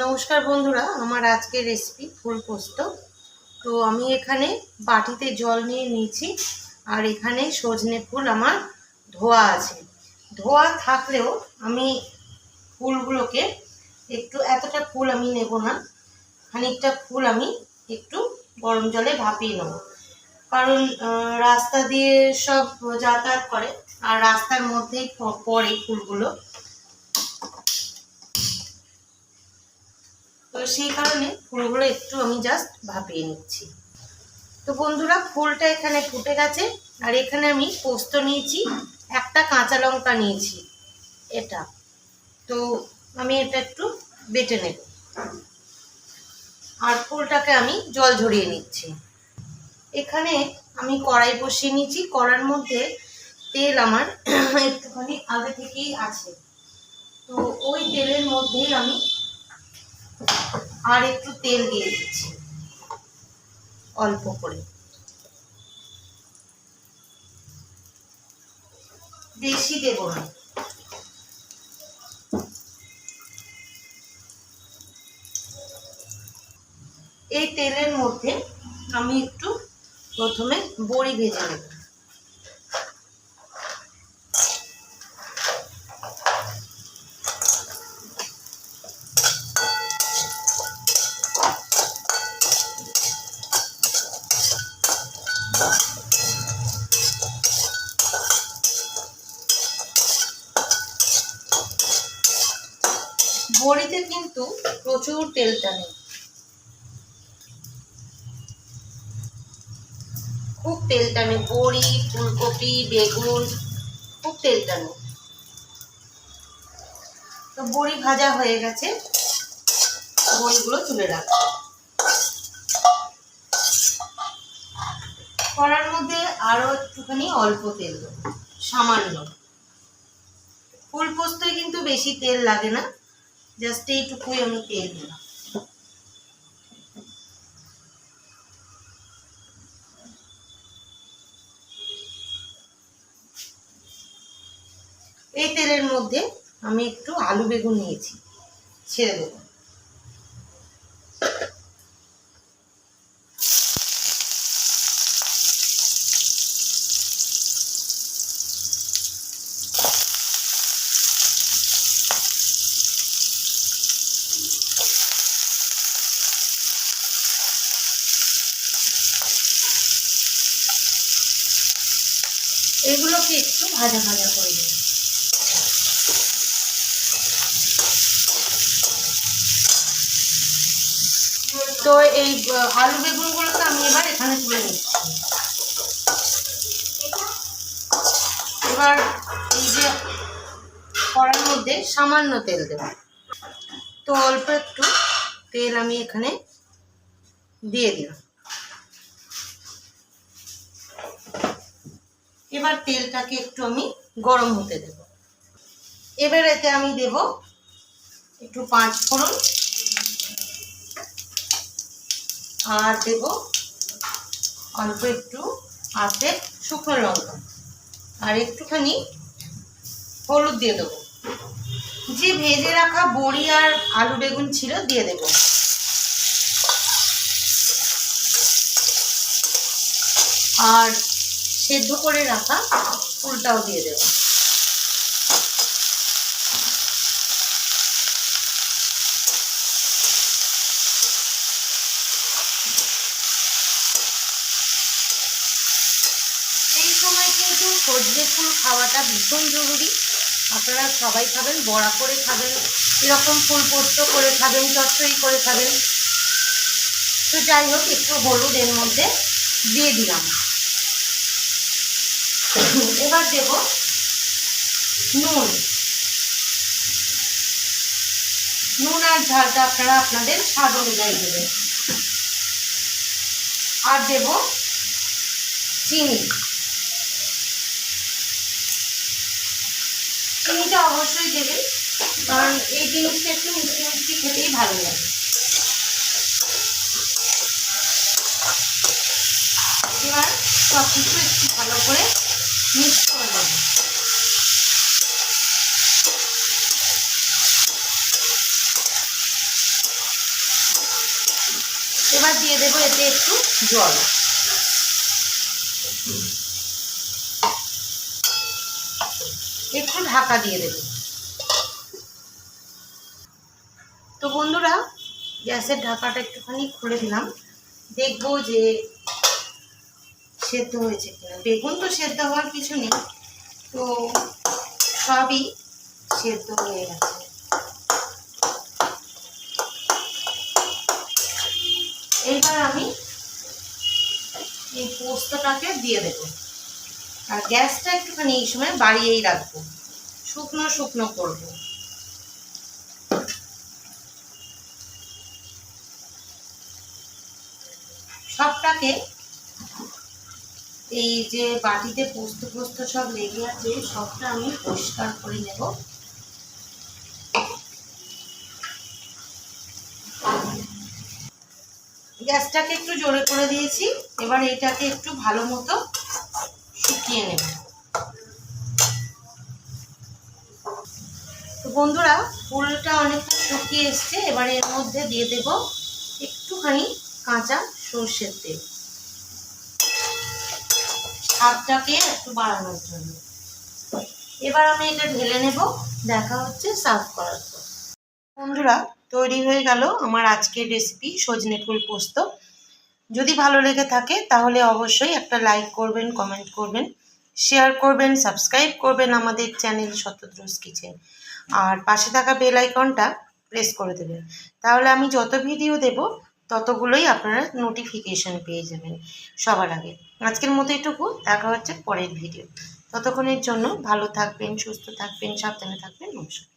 নমস্কার বন্ধুরা, আমার আজকের রেসিপি ফুল পোস্ত। তো আমি এখানে বাটিতে জল নিয়ে নিয়েছি, আর এখানে সজনে ফুল আমার ধোয়া আছে। ধোয়া থাকলেও আমি ফুলগুলোকে একটু, এতটা ফুল আমি নেব না, খানিকটা ফুল আমি একটু গরম জলে ভাপিয়ে নেব। কারণ রাস্তা দিয়ে সব যাতায়াত করে, আর রাস্তার মধ্যেই পড়ে ফুলগুলো। তো সেই কারণে ফুলগুলো একটু আমি জাস্ট ভাপিয়ে নিচ্ছি। তো বন্ধুরা, ফুলটা এখানে ফুটে গেছে, আর এখানে আমি পোস্ত নিয়েছি, একটা কাঁচা লঙ্কা নিয়েছি, এটা। তো আমি এটা একটু বেটে নেব। আর ফুলটাকে আমি জল ঝরিয়ে নিচ্ছি। এখানে আমি কড়াই বসিয়ে নিয়েছি, কড়ার মধ্যে তেল আমার একটুখানি আগে থেকেই আছে। তো ওই তেলের মধ্যেই আমি আর একটু তেল দিয়ে দিচ্ছি। অল্প করে। বেশি দেব না। এই তেলের মধ্যে আমি একটু প্রথমে বড়ি ভেজে নেব। বড়িতে কিন্তু প্রচুর তেল টানে খুব তেল টানে বড়ি, ফুলকপি, বেগুন, খুব তেল টানে তো বড়ি ভাজা হয়ে গেছে, বড়িগুলো তুলে রাখব কড়ার মধ্যে আরও একটুখানি অল্প তেল সামান্য। ফুল পোস্তয় কিন্তু বেশি তেল লাগে না। জাস্ট এইটুকুই আমি তেল দিলাম এই তেলের মধ্যে আমি একটু আলু বেগুন নিয়েছি, ছেড়ে দেবো। এগুলোকে একটু ভাজা ভাজা করে দেবো তো এই আলু বেগুনগুলোকে আমি এবার এখানে তুলে নিচ্ছি। এবার এই যে কড়ার মধ্যে সামান্য তেল দেব। তো অল্প একটু তেল আমি এখানে দিয়ে দিলাম। এবার তেলটাকে একটু আমি গরম হতে দেব। এবার এতে আমি দেব একটু পাঁচ ফোড়ন আর দেব অল্প একটু আতে শুকনো লঙ্কা। আর একটুখানি হলুদ দিয়ে দেবো। যে ভেজে রাখা বড়ি আর আলু বেগুন ছিল দিয়ে দেব। আর সেদ্ধ করে রাখা ফুলটাও দিয়ে দেব। এই সময় কিন্তু সজনে ফুল খাওয়াটা ভীষণ জরুরি। আপনারা সবাই খাবেন, বড়া করে খাবেন, এরকম ফুল পোস্ত করে খাবেন, চচ্চড়ি করে খাবেন। তো যাই হোক, একটু হলুদ এর মধ্যে দিয়ে দিলাম। এবার দেব নুন। নুন আর ঝালটা আপনারা আপনাদের স্বাদ অনুযায়ী দেবেন। আর দেব চিনি। চিনিটা অবশ্যই দেবেন, কারণ এই জিনিসটা একটু মিষ্টি মিষ্টি খেতেই ভালো লাগে। এবার সব কিছু একটু ভালো করে এবার দিয়ে দেবো এতে একটু জল। একটু ঢাকা দিয়ে দেবো। তো বন্ধুরা, গ্যাসের ঢাকাটা একটুখানি খুলে দিলাম। দেখব যে সেদ্ধ হয়েছে কিনা? বেগুন তো সেদ্ধ হওয়ার কিছু নেই। তো সবই সেদ্ধ হয়ে গেছে। এইবার আমি এই পোস্তটাকে দিয়ে দেব। আর গ্যাসটা একটুখানি এই সময় বাড়িয়েই রাখব। শুকনো শুকনো করব। সবটাকে এই যে বাটিতে পোস্ত পোস্ত সব লেগে আছে, সবটা আমি পরিষ্কার করে নেব। গ্যাসটাকে একটু জোরে করে দিয়েছি, এবার এটাকে একটু ভালো মতো শুকিয়ে নেব। তো বন্ধুরা, ফুলটা অনেকটা শুকিয়ে এসছে, এবার এর মধ্যে দিয়ে দেব একটুখানি কাঁচা সর্ষের তেল। স্বাদটাকে একটু বাড়ানোর জন্য। এবার আমি এটা ঢেলে নেব, দেখা হচ্ছে সার্ভ করার পর। বন্ধুরা, তৈরি হয়ে গেল আমার আজকের রেসিপি সজনে ফুল পোস্ত। যদি ভালো লেগে থাকে, তাহলে অবশ্যই একটা লাইক করবেন কমেন্ট করবেন শেয়ার করবেন সাবস্ক্রাইব করবেন আমাদের চ্যানেল শতদ্রোজ কিচেন আর পাশে থাকা বেল আইকনটা প্রেস করে দেবেন। তাহলে আমি যত ভিডিও দেব ততগুলোই আপনারা নোটিফিকেশান পেয়ে যাবেন সবার আগে। আজকের মতো এটুকু, দেখা হচ্ছে পরের ভিডিও ততক্ষণের জন্য ভালো থাকবেন, সুস্থ থাকবেন, সাবধানে থাকবেন, নমস্কার।